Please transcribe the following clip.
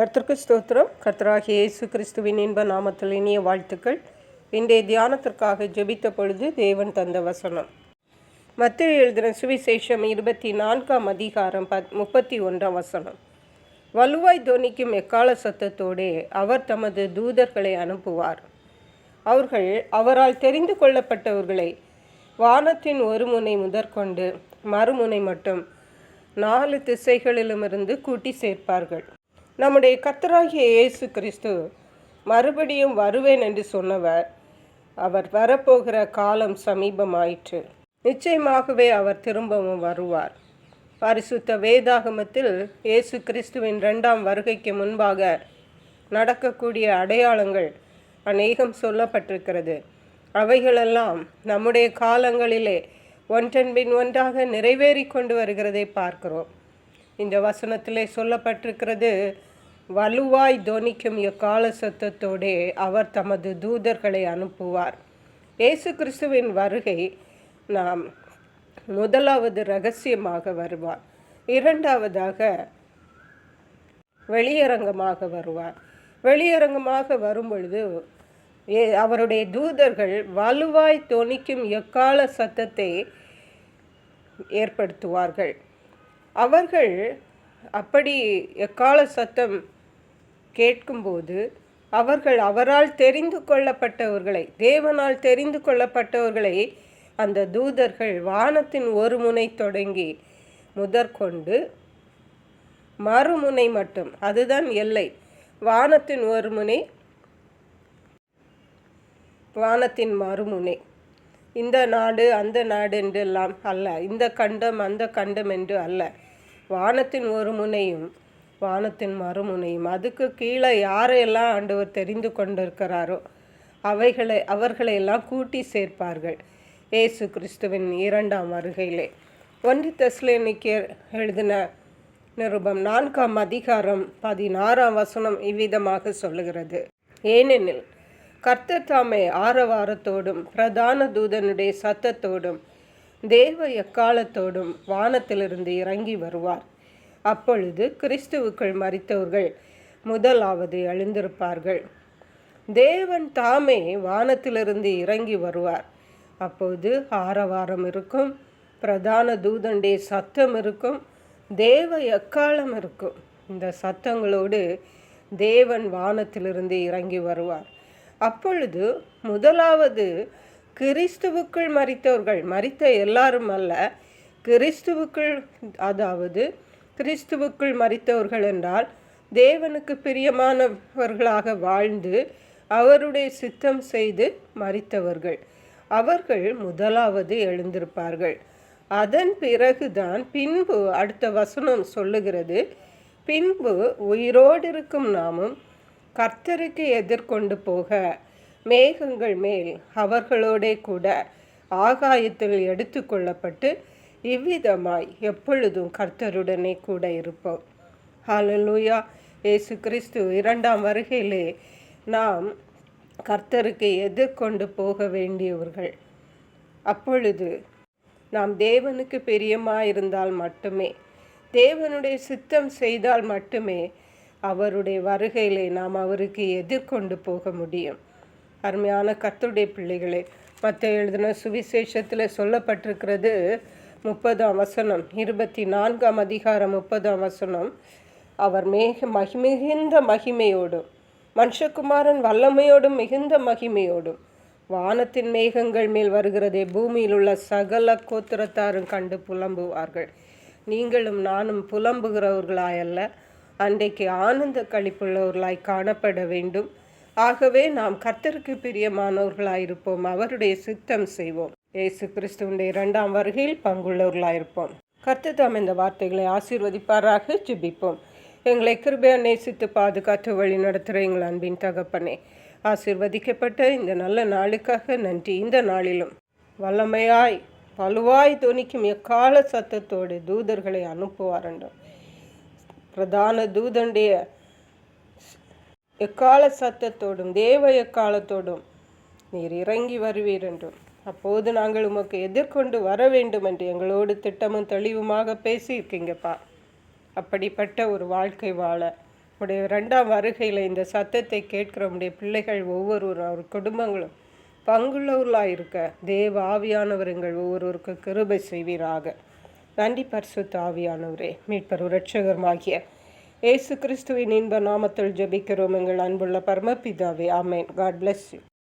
கர்த்தருக்கு ஸ்தோத்திரம். கர்த்தராகிய இயேசு கிறிஸ்துவின் இன்ப நாமத்தில் இனிய வாழ்த்துக்கள். இன்றைய தியானத்திற்காக ஜெபித்த பொழுது தேவன் தந்த வசனம். மத்திய எழுதின சுவிசேஷம் இருபத்தி நான்காம் அதிகாரம் பத் முப்பத்தி ஒன்றாம் வசனம். வலுவாய் தோனிக்கும் எக்கால சத்தத்தோடே அவர் தமது தூதர்களை அனுப்புவார். அவர்கள் அவரால் தெரிந்து கொள்ளப்பட்டவர்களை வானத்தின் ஒரு முனை முதற்கொண்டு மறுமுனை மட்டும் நாலு திசைகளிலுமிருந்து கூட்டி சேர்ப்பார்கள். நம்முடைய கத்தராகிய இயேசு கிறிஸ்து மறுபடியும் வருவேன் என்று சொன்னவர் அவர் வரப்போகிற காலம் சமீபமாயிற்று. நிச்சயமாகவே அவர் திரும்பவும் வருவார். பரிசுத்த வேதாகமத்தில் இயேசு கிறிஸ்துவின் இரண்டாம் வருகைக்கு முன்பாக நடக்கக்கூடிய அடையாளங்கள் அநேகம் சொல்லப்பட்டிருக்கிறது. அவைகளெல்லாம் நம்முடைய காலங்களிலே ஒன்றன் பின் ஒன்றாக நிறைவேறி கொண்டு வருகிறதை பார்க்கிறோம். இந்த வசனத்திலே சொல்லப்பட்டிருக்கிறது வலுவாய் தொனிக்கும் எக்கால சத்தத்தோடே அவர் தமது தூதர்களை அனுப்புவார். இயேசு கிறிஸ்துவின் வருகை நாம் முதலாவது ரகசியமாக வருவார். இரண்டாவதாக வெளியரங்கமாக வருவார். வெளியரங்கமாக வரும்பொழுது அவருடைய தூதர்கள் வலுவாய் தொனிக்கும் எக்கால சத்தத்தை ஏற்படுத்துவார்கள். அவர்கள் அப்படி எக்கால சத்தம் கேட்கும்போது அவர்கள் அவரால் தெரிந்து கொள்ளப்பட்டவர்களை தேவனால் தெரிந்து கொள்ளப்பட்டவர்களை அந்த தூதர்கள் வானத்தின் ஒரு முனை தொடங்கி முதற்கொண்டு மறுமுனை மட்டும் அதுதான் எல்லை. வானத்தின் ஒரு முனை வானத்தின் மறுமுனை. இந்த நாடு அந்த நாடு என்றெல்லாம் அல்ல. இந்த கண்டம் அந்த கண்டம் என்று அல்ல. வானத்தின் ஒரு முனையும் வானத்தின் மறுமுனையும். அதுக்கு கீழே யாரையெல்லாம் ஆண்டவர் தெரிந்து கொண்டிருக்கிறாரோ அவைகளை அவர்களை எல்லாம் கூட்டி சேர்ப்பார்கள். ஏசு கிறிஸ்துவின் இரண்டாம் வருகையிலே. ஒன்று தெஸ்லேனிக்கர் எழுதின நிருபம் நான்காம் அதிகாரம் பதினாறாம் வசனம் இவ்விதமாக சொல்லுகிறது. ஏனெனில் கர்த்தர் தாமே ஆரவாரத்தோடும் பிரதான தூதனுடைய சத்தத்தோடும் தேவ எக்காலத்தோடும் வானத்திலிருந்து இறங்கி வருவார். அப்பொழுது கிறிஸ்துவுக்குள் மறித்தவர்கள் முதலாவது எழுந்திருப்பார்கள். தேவன் தாமே வானத்திலிருந்து இறங்கி வருவார். அப்போது ஆரவாரம் இருக்கும் பிரதான தூதண்டே சத்தம் இருக்கும் தேவ எக்காலம் இருக்கும். இந்த சத்தங்களோடு தேவன் வானத்திலிருந்து இறங்கி வருவார். அப்பொழுது முதலாவது கிறிஸ்துவுக்குள் மறித்தவர்கள் மறித்த எல்லாரும் அல்ல கிறிஸ்துவுக்குள் அதாவது கிறிஸ்துவுக்குள் மறித்தவர்கள் என்றால் தேவனுக்கு பிரியமானவர்களாக வாழ்ந்து அவருடைய சித்தம் செய்து மறித்தவர்கள் அவர்கள் முதலாவது எழுந்திருப்பார்கள். அதன் பிறகுதான் பின்பு அடுத்த வசனம் சொல்லுகிறது. பின்பு உயிரோடு இருக்கும் நாமும் கர்த்தருக்கு எதிர்கொண்டு போக மேகங்கள் மேல் அவர்களோடே கூட ஆகாயத்தில் எடுத்து கொள்ளப்பட்டு இவ்விதமாய் எப்பொழுதும் கர்த்தருடனே கூட இருப்போம். ஹாலலூயா ஏசு கிறிஸ்து இரண்டாம் வருகையிலே நாம் கர்த்தருக்கு எதிர்கொண்டு போக வேண்டியவர்கள். அப்பொழுது நாம் தேவனுக்கு பிரியமாயிருந்தால் மட்டுமே தேவனுடைய சித்தம் செய்தால் மட்டுமே அவருடைய வருகையிலே நாம் அவருக்கு எதிர்கொண்டு போக முடியும். அருமையான கர்த்தருடைய பிள்ளைகளே மற்ற எழுதின சுவிசேஷத்தில் சொல்லப்பட்டிருக்கிறது முப்பதாம் வசனம் இருபத்தி நான்காம் அதிகாரம் முப்பதாம் வசனம். அவர் மேக மகி மிகுந்த மகிமையோடும் மனுஷகுமாரன் வல்லமையோடும் மிகுந்த மகிமையோடும் வானத்தின் மேகங்கள் மேல் வருகிறதே பூமியில் உள்ள சகல கோத்திரத்தாரும் கண்டு புலம்புவார்கள். நீங்களும் நானும் புலம்புகிறவர்களாயல்ல அன்றைக்கு ஆனந்த கழிப்புள்ளவர்களாய் காணப்பட வேண்டும். ஆகவே நாம் கர்த்தருக்கு பிரியமானவர்களாயிருப்போம் அவருடைய சித்தம் செய்வோம். இயேசு கிறிஸ்துவனுடைய இரண்டாம் வருகையில் பங்குள்ளவர்களாயிருப்போம். கர்த்து தாம் இந்த வார்த்தைகளை ஆசீர்வதிப்பாராக ஜிபிப்போம். எங்களை கிருபையா நேசித்து பாதுகாத்து வழி நடத்துகிற எங்கள் அன்பின் தகப்பனே ஆசீர்வதிக்கப்பட்ட இந்த நல்ல நாளுக்காக நன்றி. இந்த நாளிலும் வல்லமையாய் வலுவாய் துணிக்கும் எக்கால சத்தத்தோடு தூதர்களை அனுப்புவார் என்றும் பிரதான தூதனுடைய எக்கால சத்தத்தோடும் தேவ எக்காலத்தோடும் நீர் இறங்கி வருவீர் என்றும் அப்போது நாங்கள் உமக்கு எதிர்கொண்டு வர வேண்டும் என்று எங்களோடு திட்டமும் தெளிவுமாக பேசியிருக்கீங்கப்பா. அப்படிப்பட்ட ஒரு வாழ்க்கை வாழ உடைய ரெண்டாம் வருகையில் இந்த சத்தத்தை கேட்கிற உடைய பிள்ளைகள் ஒவ்வொருவரும் அவர் குடும்பங்களும் பங்குள்ளவர்களாக இருக்க தேவ ஆவியானவர் எங்கள் ஒவ்வொருவருக்கு கிருபை செய்வீராக. நன்றி பரிசுத்த ஆவியானவரே மீட்பர் இரட்சகருமாகிய ஏசு கிறிஸ்துவின் இன்ப நாமத்தில் ஜபிக்கிறோம். எங்கள் அன்புள்ள பரமபிதாவே ஆமேன். God bless you